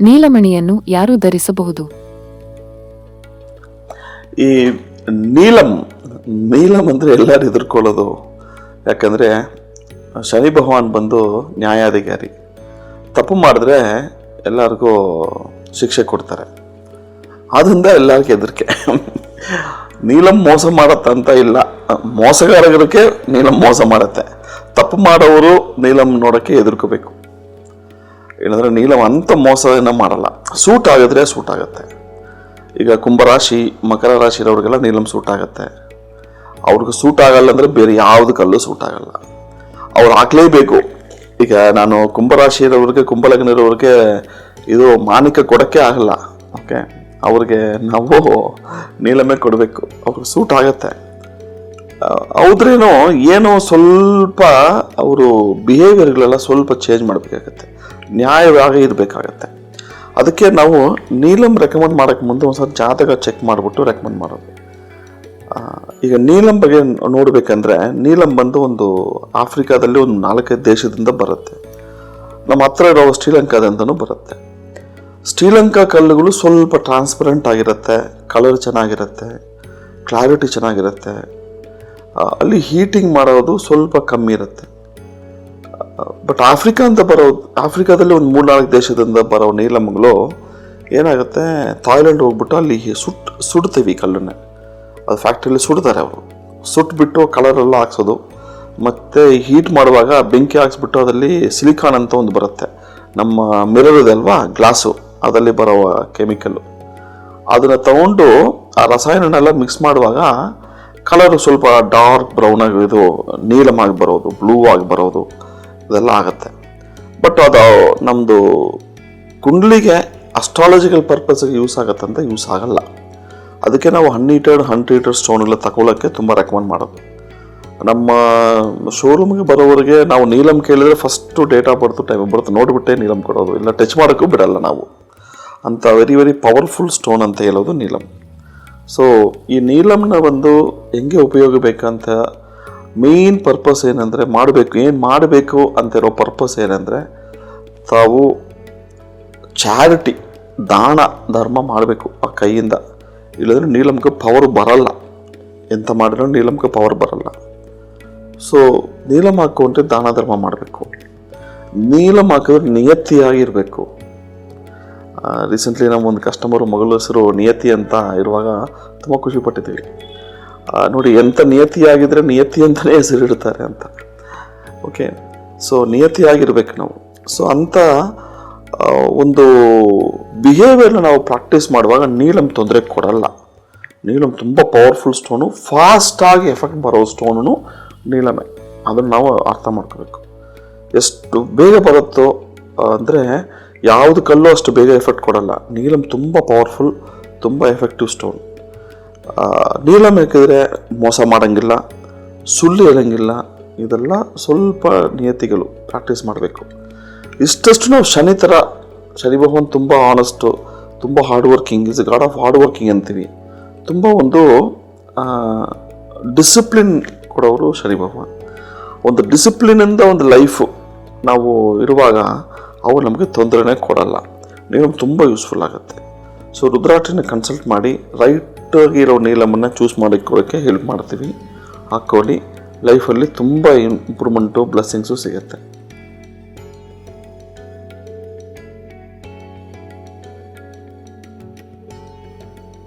ನೀಲಮಣಿಯನ್ನು ಯಾರು ಧರಿಸಬಹುದು? ಈ ನೀಲಂ ನೀಲಂ ಅಂದರೆ ಎಲ್ಲರೂ ಹೆದರ್ಕೊಳ್ಳೋದು ಯಾಕಂದರೆ ಶನಿ ಭಗವಾನ್ ಬಂದು ನ್ಯಾಯಾಧಿಕಾರಿ. ತಪ್ಪು ಮಾಡಿದ್ರೆ ಎಲ್ಲರಿಗೂ ಶಿಕ್ಷೆ ಕೊಡ್ತಾರೆ. ಆದ್ದರಿಂದ ಎಲ್ಲರಿಗೂ ಹೆದರಿಕೆ. ನೀಲಂ ಮೋಸ ಮಾಡತ್ತಂತ ಇಲ್ಲ. ಮೋಸಗಾರರಿಗೆ ನೀಲಂ ಮೋಸ ಮಾಡುತ್ತೆ. ತಪ್ಪು ಮಾಡೋರು ನೀಲಂ ನೋಡೋಕ್ಕೆ ಹೆದರ್ಕೋಬೇಕು. ಏನಂದರೆ ನೀಲಂ ಅಂಥ ಮೋಸದನ್ನು ಮಾಡಲ್ಲ. ಸೂಟ್ ಆಗಿದ್ರೆ ಸೂಟ್ ಆಗುತ್ತೆ. ಈಗ ಕುಂಭರಾಶಿ, ಮಕರ ರಾಶಿ ಇರೋರಿಗೆಲ್ಲ ನೀಲಂ ಸೂಟ್ ಆಗುತ್ತೆ. ಅವ್ರಿಗೆ ಸೂಟ್ ಆಗಲ್ಲ ಅಂದರೆ ಬೇರೆ ಯಾವುದಕ್ಕಲ್ಲೂ ಕಲ್ಲು ಸೂಟ್ ಆಗಲ್ಲ. ಅವ್ರು ಹಾಕ್ಲೇಬೇಕು ಈಗ ನಾನು ಕುಂಭರಾಶಿ ಇರೋರಿಗೆ ಕುಂಭಲಗ್ನ ಇರೋರಿಗೆ ಇದು ಮಾನಿಕ ಕೊಡೋಕ್ಕೆ ಆಗಲ್ಲ. ಓಕೆ? ಅವ್ರಿಗೆ ನಾವು ನೀಲಮೇ ಕೊಡಬೇಕು. ಅವ್ರಿಗೆ ಸೂಟ್ ಆಗತ್ತೆ. ಹೌದ್ರೇನೋ, ಏನೋ ಸ್ವಲ್ಪ ಅವರು ಬಿಹೇವಿಯರ್ಗಳೆಲ್ಲ ಸ್ವಲ್ಪ ಚೇಂಜ್ ಮಾಡಬೇಕಾಗತ್ತೆ. ನ್ಯಾಯವಾಗಿ ಇರಬೇಕಾಗತ್ತೆ ಅದಕ್ಕೆ ನಾವು ನೀಲಂ ರೆಕಮೆಂಡ್ ಮಾಡೋಕ್ಕೆ ಮುಂದೆ ಒಂದು ಸ್ವಲ್ಪ ಜಾತಕ ಚೆಕ್ ಮಾಡಿಬಿಟ್ಟು ರೆಕಮೆಂಡ್ ಮಾಡೋದು. ಈಗ ನೀಲಂ ಬಗ್ಗೆ ನೋಡಬೇಕಂದ್ರೆ ನೀಲಂ ಬಂದು ಒಂದು ಆಫ್ರಿಕಾದಲ್ಲಿ ಒಂದು ನಾಲ್ಕೈದು ದೇಶದಿಂದ ಬರುತ್ತೆ. ನಮ್ಮ ಹತ್ರ ಇರೋ ಶ್ರೀಲಂಕಾದಿಂದನೂ ಬರುತ್ತೆ. ಶ್ರೀಲಂಕಾ ಕಲ್ಲುಗಳು ಸ್ವಲ್ಪ ಟ್ರಾನ್ಸ್ಪರೆಂಟ್ ಆಗಿರುತ್ತೆ ಕಲರ್ ಚೆನ್ನಾಗಿರುತ್ತೆ ಕ್ಲಾರಿಟಿ ಚೆನ್ನಾಗಿರುತ್ತೆ. ಅಲ್ಲಿ ಹೀಟಿಂಗ್ ಮಾಡೋದು ಸ್ವಲ್ಪ ಕಮ್ಮಿ ಇರುತ್ತೆ. ಬಟ್ ಆಫ್ರಿಕಾ ಅಂತ ಬರೋ ಆಫ್ರಿಕಾದಲ್ಲಿ ಒಂದು ಮೂರ್ನಾಲ್ಕು ದೇಶದಿಂದ ಬರೋ ನೀಲಮ್ಮಗಳು ಏನಾಗುತ್ತೆ? ಥಾಯ್ಲೆಂಡ್ ಹೋಗ್ಬಿಟ್ಟು ಅಲ್ಲಿ ಸುಟ್, ಸುಡ್ತೀವಿ ಕಲ್ಲನ್ನೇ. ಅದು ಫ್ಯಾಕ್ಟ್ರಿಯಲ್ಲಿ ಸುಡ್ತಾರೆ ಅವರು. ಸುಟ್ಬಿಟ್ಟು ಕಲರೆಲ್ಲ ಹಾಕ್ಸೋದು. ಮತ್ತು ಹೀಟ್ ಮಾಡುವಾಗ ಬೆಂಕಿ ಹಾಕ್ಸ್ಬಿಟ್ಟು ಅದರಲ್ಲಿ ಸಿಲಿಕಾನ್ ಅಂತ ಒಂದು ಬರುತ್ತೆ. ನಮ್ಮ ಮಿರರ್ ಅಲ್ವಾ? ಗ್ಲಾಸು ಅದರಲ್ಲಿ ಬರೋ ಕೆಮಿಕಲ್ಲು ಅದನ್ನು ತಗೊಂಡು ಆ ರಸಾಯನನೆಲ್ಲ ಮಿಕ್ಸ್ ಮಾಡುವಾಗ ಕಲರು ಸ್ವಲ್ಪ ಡಾರ್ಕ್ ಬ್ರೌನ್ ಆಗಿ ಇದು ನೀಲಮಾಗಿ ಬರೋದು ಬ್ಲೂ ಆಗಿ ಬರೋದು. ಇದೆಲ್ಲ ಆಗುತ್ತೆ. ಬಟ್ ಅದು ನಮ್ಮದು ಕುಂಡ್ಲಿಗೆ ಅಸ್ಟ್ರಾಲಜಿಕಲ್ ಪರ್ಪಸ್ಗೆ ಯೂಸ್ ಆಗುತ್ತೆ ಆಗುತ್ತಂತ ಯೂಸ್ ಆಗಲ್ಲ. ಅದಕ್ಕೆ ನಾವು ಹನ್ಹೀಟೆಡ್ ಟೀಟರ್ ಸ್ಟೋನೆಲ್ಲ ತಗೊಳ್ಳೋಕ್ಕೆ ತುಂಬ ರೆಕಮೆಂಡ್ ಮಾಡೋದು. ನಮ್ಮ ಶೋರೂಮ್ಗೆ ಬರೋವರೆಗೆ ನಾವು ನೀಲಂ ಕೇಳಿದರೆ first date birth time birth ನೋಡಿಬಿಟ್ಟೆ ನೀಲಂ ಕೊಡೋದು. ಇಲ್ಲ ಟಚ್ ಮಾಡೋಕ್ಕೂ ಬಿಡಲ್ಲ ನಾವು. ಅಂತ ವೆರಿ ವೆರಿ ಪವರ್ಫುಲ್ ಸ್ಟೋನ್ ಅಂತ ಹೇಳೋದು ನೀಲಂ. ಸೊ ಈ ನೀಲಮ್ನ ಒಂದು ಹೆಂಗೆ ಉಪಯೋಗ ಬೇಕಂತ ಮೇನ್ ಪರ್ಪಸ್ ಏನಂದರೆ ಮಾಡಬೇಕು ಏನು ಮಾಡಬೇಕು ಅಂತಿರೋ ಪರ್ಪಸ್ ಏನಂದರೆ ತಾವು ಚಾರಿಟಿ ದಾನ ಧರ್ಮ ಮಾಡಬೇಕು ಆ ಕೈಯಿಂದ. ಇಲ್ಲದ್ರೆ ನೀಲಮ್ಗೆ ಪವರ್ ಬರಲ್ಲ. ಎಂತ ಮಾಡಿದ್ರು ನೀಲಮ್ಗೆ ಪವರ್ ಬರಲ್ಲ. ಸೊ ನೀಲಮ್ ಹಾಕೊಂಡ್ರೆ ದಾನ ಧರ್ಮ ಮಾಡಬೇಕು. ನೀಲಮ್ ಹಾಕಿದ್ರೆ ನಿಯತ್ತಿಯಾಗಿರಬೇಕು. ರೀಸೆಂಟ್ಲಿ ನಮ್ಮ ಒಂದು ಕಸ್ಟಮರು ಮಗಳ ಹೆಸರು ನಿಯತಿ ಅಂತ ಇರುವಾಗ ತುಂಬ ಖುಷಿ ಪಟ್ಟಿದ್ದೀವಿ ಆ, ನೋಡಿ ಎಂಥ ನಿಯತಿಯಾಗಿದ್ರೆ ನಿಯತಿ ಅಂತಲೇ ಹೆಸರಿಡ್ತಾರೆ ಅಂತ. ಓಕೆ ಸೊ ನಿಯತಿಯಾಗಿರ್ಬೇಕು ನಾವು. ಸೊ ಅಂಥ ಒಂದು ಬಿಹೇವಿಯರ್ನ ನಾವು ಪ್ರಾಕ್ಟೀಸ್ ಮಾಡುವಾಗ ನೀಲಂ ತೊಂದರೆ ಕೊಡಲ್ಲ. ನೀಲಂ ತುಂಬ ಪವರ್ಫುಲ್ ಸ್ಟೋನು ಫಾಸ್ಟಾಗಿ ಎಫೆಕ್ಟ್ ಬರೋ ಸ್ಟೋನು ನೀಲಮೆ. ಅದನ್ನು ನಾವು ಅರ್ಥ ಮಾಡ್ಕೋಬೇಕು. ಎಷ್ಟು ಬೇಗ ಬರುತ್ತೋ ಅಂದರೆ ಯಾವುದು ಕಲ್ಲು ಅಷ್ಟು ಬೇಗ ಎಫೆಕ್ಟ್ ಕೊಡಲ್ಲ. ನೀಲಂ ತುಂಬ ಪವರ್ಫುಲ್ ತುಂಬ ಎಫೆಕ್ಟಿವ್ ಸ್ಟೋನ್ ನೀಲಂ ಹಾಕಿದ್ರೆ ಮೋಸ ಮಾಡೋಂಗಿಲ್ಲ, ಸುಳ್ಳು ಹೇಳೋಂಗಿಲ್ಲ, ಇದೆಲ್ಲ ಸ್ವಲ್ಪ ನಿಯತಿಗಳು ಪ್ರಾಕ್ಟೀಸ್ ಮಾಡಬೇಕು. ಇಷ್ಟಷ್ಟು ನಾವು ಶನಿ ಥರ, ಶನಿ ಭಗವಾನ್ ತುಂಬ ಆನೆಸ್ಟು ತುಂಬ hard working is god of hard working ಅಂತೀವಿ. ತುಂಬ ಒಂದು ಡಿಸಿಪ್ಲಿನ್ ಕೊಡೋರು ಶನಿ ಭಗವಾನ್. ಒಂದು ಡಿಸಿಪ್ಲಿನಿಂದ ಒಂದು ಲೈಫು ನಾವು ಇರುವಾಗ, ಅವು ನಮಗೆ ತೊಂದರೆನೇ ಕೊಡಲ್ಲ. ನೀವು ತುಂಬ ಯೂಸ್ಫುಲ್ ಆಗುತ್ತೆ. ಸೊ ರುದ್ರಾಕ್ಷಿನ ಕನ್ಸಲ್ಟ್ ಮಾಡಿ ರೈಟ್ ಇರೋ ನೀಲಮನ್ನು ಚೂಸ್ ಮಾಡಿಕೊಳ್ಳೋಕ್ಕೆ ಹೆಲ್ಪ್ ಮಾಡ್ತೀವಿ. ಹಾಕ್ಕೊಳ್ಳಿ ಲೈಫಲ್ಲಿ ತುಂಬ ಇಂಪ್ರೂವ್ಮೆಂಟು ಬ್ಲೆಸ್ಸಿಂಗ್ಸು ಸಿಗುತ್ತೆ.